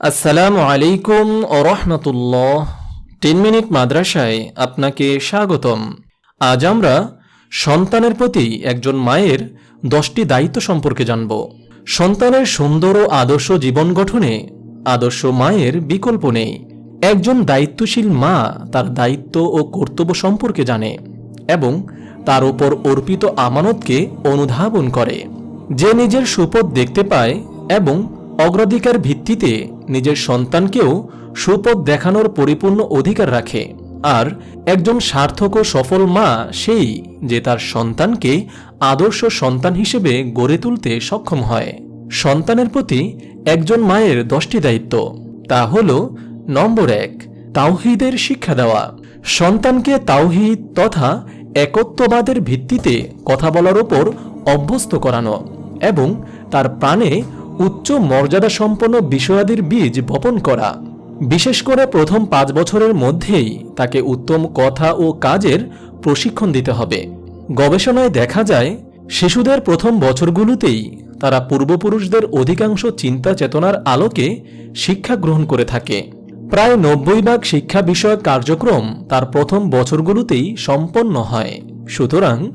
আসসালামু আলাইকুম ও রহমতুল্লাহ। Ten minute মাদ্রাসায় আপনাকে স্বাগতম। আজ আমরা সন্তানের প্রতি একজন মায়ের দশটি দায়িত্ব সম্পর্কে জানব। সন্তানের সুন্দর ও আদর্শ জীবন গঠনে আদর্শ মায়ের বিকল্প নেই। একজন দায়িত্বশীল মা তার দায়িত্ব ও কর্তব্য সম্পর্কে জানে এবং তার ওপর অর্পিত আমানতকে অনুধাবন করে। যে নিজের সুপথ দেখতে পায় এবং অগ্রাধিকার ভিত্তিতে নিজের সন্তানকেও সুপথ দেখানোর পরিপূর্ণ অধিকার রাখে। আর একজন সার্থক ও সফল মা সেই যে তার সন্তানকে আদর্শ সন্তান হিসেবে গড়ে তুলতে সক্ষম হয়। সন্তানের প্রতি একজন মায়ের দশটি দায়িত্ব। তা হল, নম্বর এক, তাওহিদের শিক্ষা দেওয়া। সন্তানকে তাওহিদ তথা একত্ববাদের ভিত্তিতে কথা বলার ওপর অভ্যস্ত করানো এবং তার প্রাণে উচ্চ মর্যাদা সম্পন্ন বিষয়াদির বীজ বপন করা। বিশেষ করে প্রথম পাঁচ বছরের মধ্যেই তাকে উত্তম কথা ও কাজের প্রশিক্ষণ দিতে হবে। গবেষণায় দেখা যায়, শিশুদের প্রথম বছরগুলোতেই তারা পূর্বপুরুষদের অধিকাংশ চিন্তা চেতনার আলোকে শিক্ষা গ্রহণ করে থাকে। প্রায় নব্বই ভাগ শিক্ষা বিষয়ক কার্যক্রম তার প্রথম বছরগুলোতেই সম্পন্ন হয়। সুতরাং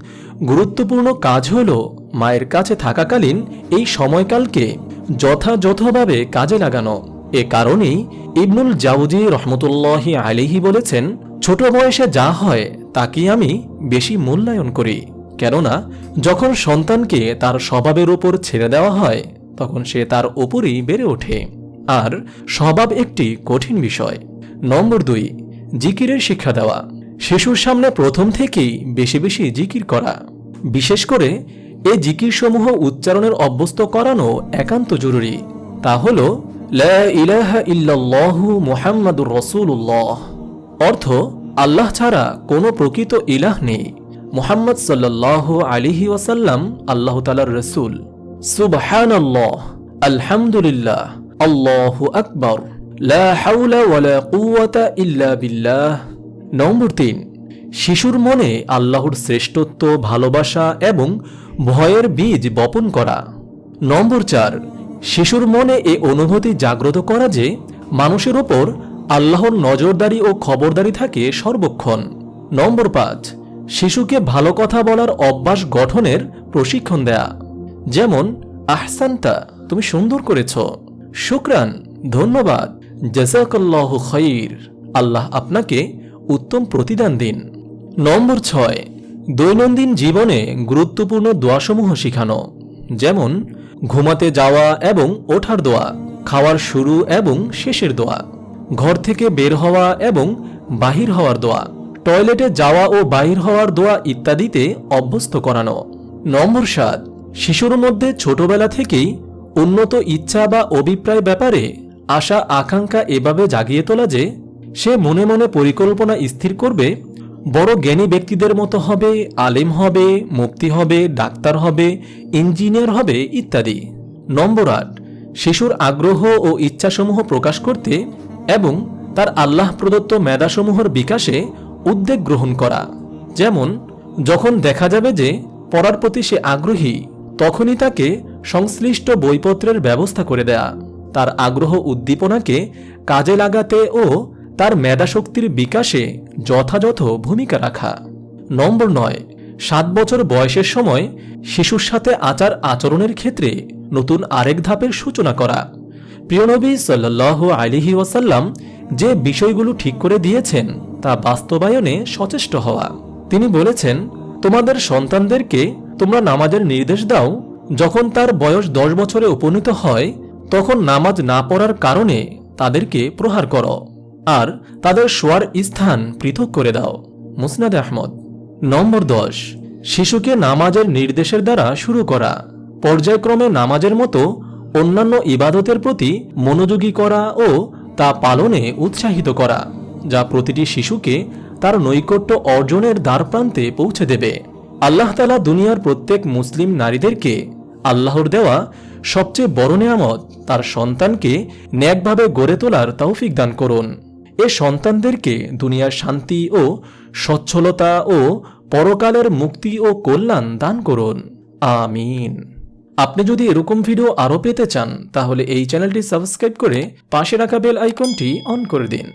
গুরুত্বপূর্ণ কাজ হল মায়ের কাছে থাকাকালীন এই সময়কালকে যথাযথভাবে কাজে লাগানো। এ কারণেই ইবনুল জাউজি রহমতুল্লাহি আলিহি বলেছেন, ছোট বয়সে যা হয় তাকে আমি বেশি মূল্যায়ন করি। কেননা, যখন সন্তানকে তার স্বভাবের ওপর ছেড়ে দেওয়া হয়, তখন সে তার ওপরই বেড়ে ওঠে। আর স্বভাব একটি কঠিন বিষয়। নম্বর দুই, জিকিরের শিক্ষা দেওয়া। শিশুর সামনে প্রথম থেকেই বেশি বেশি জিকির করা। বিশেষ করে এ জিকির সমূহ উচ্চারণের অভ্যস্ত করানো একান্ত জরুরি। তা হল ইলাহা মুহাম্মাদুর রসুল্লাহ অর্থ, আল্লাহ ছাড়া কোনো প্রকৃত ইলাহ নেই। মুহাম্মদ সাল্লাহ আলিহি ওয়াসাল্লাম আল্লাহ তালার রসুল। সুবহানাল্লাহ, আলহামদুলিল্লাহ, আল্লাহু আকবর। লা হাওলা ওয়ালা কুওয়াতা ইল্লা বিল্লাহ। নম্বর তিন শিশুর মনে আল্লাহর শ্রেষ্ঠত্ব, ভালোবাসা এবং ভয়ের বীজ বপন করা। নম্বর চার, শিশুর মনে এ অনুভূতি জাগ্রত করা যে মানুষের ওপর আল্লাহর নজরদারি ও খবরদারি থাকে সর্বক্ষণ। নম্বর পাঁচ, শিশুকে ভালো কথা বলার অভ্যাস গঠনের প্রশিক্ষণ দেয়া। যেমন আহসান্তা তুমি সুন্দর করেছ। শুক্রান, ধন্যবাদ জাজাকাল্লাহ খৈর আল্লাহ আপনাকে উত্তম প্রতিদান দিন। নম্বর ছয়, দৈনন্দিন জীবনে গুরুত্বপূর্ণ দোয়াসমূহ শিখানো, যেমন ঘুমাতে যাওয়া এবং ওঠার দোয়া, খাওয়ার শুরু এবং শেষের দোয়া, ঘর থেকে বের হওয়া এবং বাহির হওয়ার দোয়া, টয়লেটে যাওয়া ও বাহির হওয়ার দোয়া ইত্যাদিতে অভ্যস্ত করানো। নম্বর সাত, শিশুর মধ্যে ছোটবেলা থেকেই উন্নত ইচ্ছা বা অভিপ্রায় ব্যাপারে আশা আকাঙ্ক্ষা এভাবে জাগিয়ে তোলা যে, সে মনে মনে পরিকল্পনা স্থির করবে বড় জ্ঞানী ব্যক্তিদের মতো হবে, আলেম হবে, মুক্তি হবে, ডাক্তার হবে, ইঞ্জিনিয়ার হবে ইত্যাদি। নম্বর আট, শিশুর আগ্রহ ও ইচ্ছাসমূহ প্রকাশ করতে এবং তার আল্লাহ প্রদত্ত মেধাসমূহের বিকাশে উদ্যোগ গ্রহণ করা। যেমন, যখন দেখা যাবে যে পড়ার প্রতি সে আগ্রহী, তখনই তাকে সংশ্লিষ্ট বইপত্রের ব্যবস্থা করে দেয়া। তার আগ্রহ উদ্দীপনাকে কাজে লাগাতে ও তার মেধাশক্তির বিকাশে যথাযথ ভূমিকা রাখা। নম্বর নয়, সাত বছর বয়সের সময় শিশুর সাথে আচার আচরণের ক্ষেত্রে নতুন আরেক ধাপের সূচনা করা। প্রিয়নবী সাল্লাহ আলিহি ওয়াসাল্লাম যে বিষয়গুলো ঠিক করে দিয়েছেন তা বাস্তবায়নে সচেষ্ট হওয়া। তিনি বলেছেন, তোমাদের সন্তানদেরকে তোমরা নামাজের নির্দেশ দাও। যখন তার বয়স দশ বছরে উপনীত হয়, তখন নামাজ না পড়ার কারণে তাদেরকে প্রহার করো। আর তাদের শোয়ার স্থান পৃথক করে দাও। মুসনাদ আহমদ, নম্বর দশ, শিশুকে নামাজের নির্দেশের দ্বারা শুরু করা। পর্যায়ক্রমে নামাজের মতো অন্যান্য ইবাদতের প্রতি মনোযোগী করা ও তা পালনে উৎসাহিত করা, যা প্রতিটি শিশুকে তার নৈকট্য অর্জনের দ্বারপ্রান্তে পৌঁছে দেবে। আল্লাহ তালা দুনিয়ার প্রত্যেক মুসলিম নারীদেরকে আল্লাহর দেওয়া সবচেয়ে বড় নেয়ামত তার সন্তানকে ন্যাকভাবে গড়ে তোলার তৌফিক দান করুন। এ সন্তানদেরকে দুনিয়ার শান্তি ও সচ্ছলতা ও পরকালের মুক্তি ও কল্যাণ দান করুন। আমিন। আপনি যদি এরকম ভিডিও আরও পেতে চান, তাহলে এই চ্যানেলটি সাবস্ক্রাইব করে পাশে রাখা বেল আইকনটি অন করে দিন।